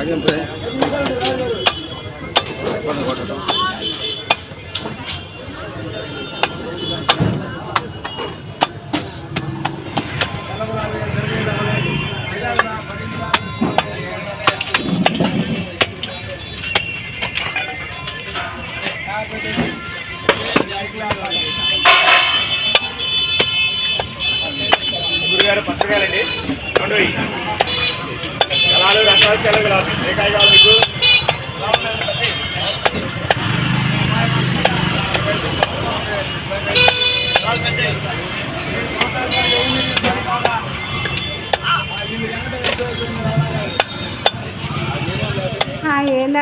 నాగేంద్ర ఇబ్బంది పడటం గురుగారు పచ్చకాయలండి రెండు ఎలాలు రకాలు తెల్లవి రాదు ఏ కాయ కావాలి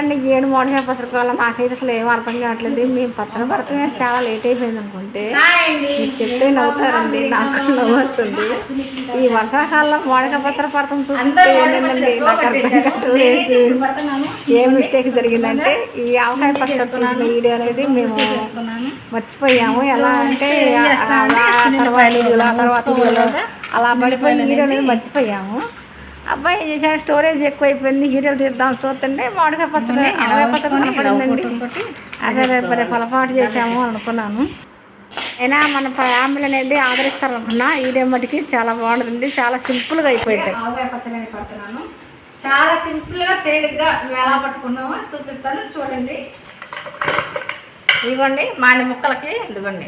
ఏందండి ఏడు మోడల్ పసరుకోవాలి నాకైతే అసలు ఏం అర్థం కావట్లేదు. మేము పచ్చడి పడటమే చాలా లేట్ అయిపోయింది అనుకుంటే. మీరు చెప్తే నవ్వుతారండి. నాకు నవ్వు వస్తుంది ఈ వర్షాకాలంలో మోడక పచ్చడి పడతాం చూపిస్తే ఏంటండి? నాకు అర్థం కావట్లేదు. ఏ మిస్టేక్ జరిగిందంటే ఈ ఆవకాయ పచ్చడి తీసిన వీడియో అనేది మేము మర్చిపోయాము. ఎలా అంటే తర్వాత అలా పడిపోయి వీడియో అనేది మర్చిపోయాము. అబ్బాయి ఏం చేశాడు? స్టోరేజ్ ఎక్కువైపోయింది హీటర్లు తీద్దాం చూస్తుంటే మామిడికాయ పచ్చడి ఆవకాయ పచ్చడి కనపడిందండి అదే మరి పొలపాటు చేసాము అని అనుకున్నాను. అయినా మన ఫ్యామిలీ అనేది ఆదరిస్తారు అనుకున్నా ఈ మటుకి చాలా బాగుంటుంది చాలా సింపుల్గా అయిపోయింది. ఆవకాయ పచ్చడి అనేది పడుతున్నాను. చాలా సింపుల్గా తేలిగ్గా ఎలా పట్టుకున్నామో చూపిస్తాను చూడండి. ఇదిగోండి మాడి ముక్కలకి ఇదిగోండి.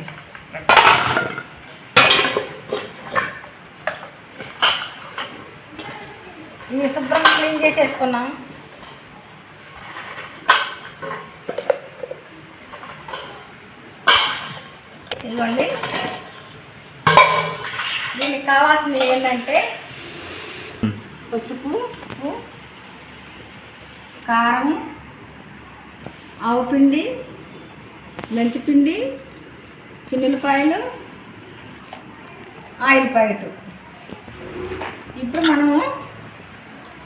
ఇవి శుభ్రం క్లీన్ చేసేసుకున్నాం. ఇదిగోండి. దీనికి కావాల్సింది ఏంటంటే పసుపు ఉప్పు కారం ఆవుపిండి మెంతిపిండి చిన్నపాయలు ఆయిల్ ప్యాకెట్. ఇప్పుడు మనము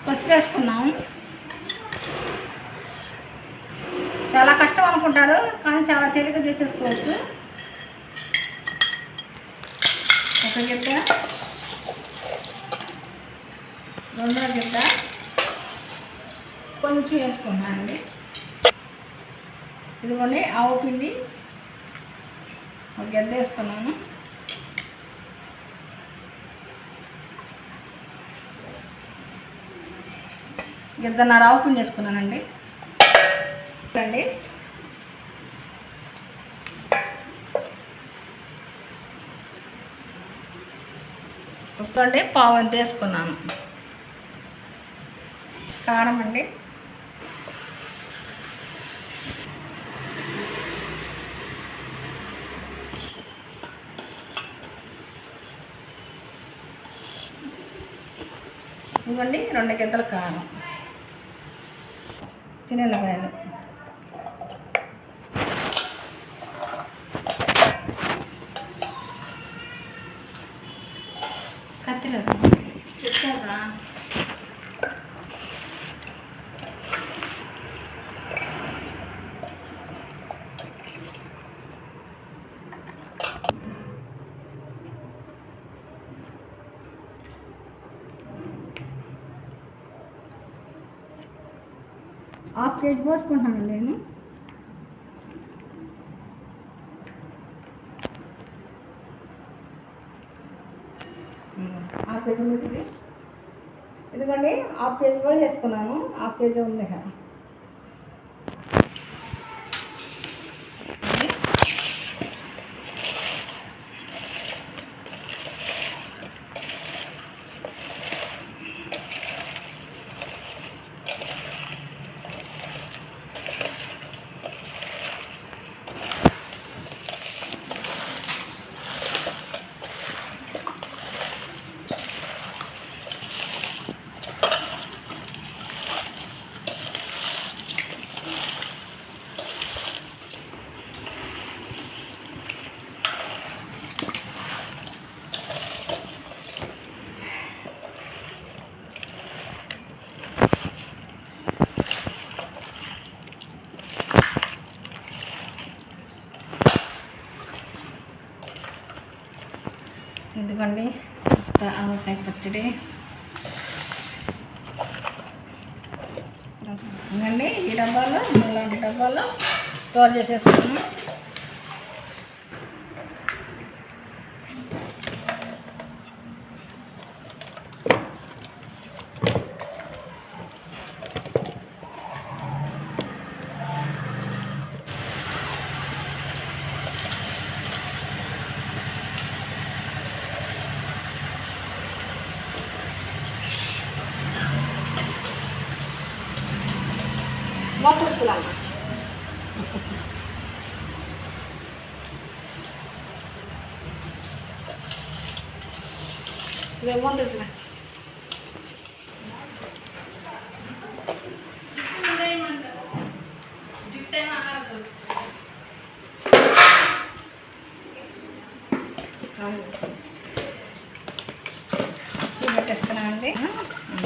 పసుపు వేసుకున్నాము చాలా కష్టం అనుకుంటారు కానీ చాలా తేలిక చేసేసుకోవచ్చు. ఒక గిద్ద రెండో గిద్ద కొంచెం వేసుకున్నానండి ఇదిగోండి ఆవు పిండి. ఒక గిద్ద వేసుకున్నాను. గిద్దన్నర ఓపెన్ చేసుకున్నానండి. రండి అండి ఉప్పు అంటే పావు అంత వేసుకున్నాను. కారం అండి. ఇవ్వండి రెండు గిద్దల కారం. சின்ன வெங்காயம் கத்திரிக்காய். హాఫ్ కేజీ పోసుకుంటున్నాను నేను. హాఫ్ కేజీ ఉంది ఇది. ఇదిగోండి హాఫ్ కేజీ కూడా చేసుకున్నాను హాఫ్ కేజీ ఉంది కదా. ఇదిగోండి ఆవకాయ పచ్చడి. ఈ డబ్బాలో ఇలాంటి డబ్బాలో స్టోర్ చేసేసుకున్నాం మొత్తం సులమ్మ ఇదే మొత్తం సులమ్మ పెట్టేసుకున్నామండి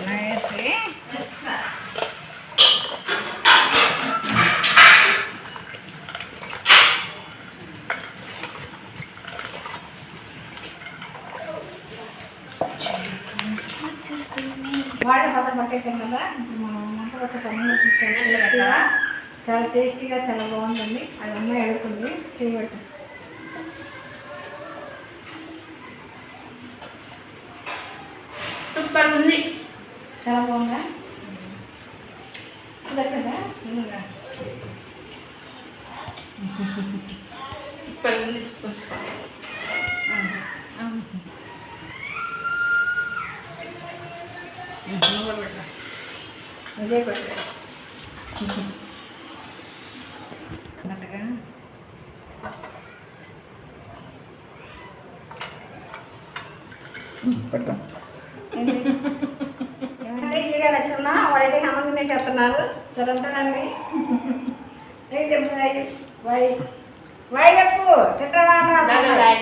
వేసి పచ్చడి పట్టేసాం కదా ఇప్పుడు మనం వంట వచ్చే చాలా చాలా టేస్టీగా చాలా బాగుందండి అది అమ్మాయి అడుగుతుంది చేయబట్టి సూపర్ ఉంది. చాలా బాగుందా? కదా? సూపర్ ఉంది సూపర్. అన్నట్టుగా? పట్టు ఏంటి? ఏమంటే ఈడే నచ్చున్నా వాడైతే అన్నం తినేసేస్తున్నారు సరే ఉంటానండి ఏ చెప్పు వై వై చెప్పు బాయ్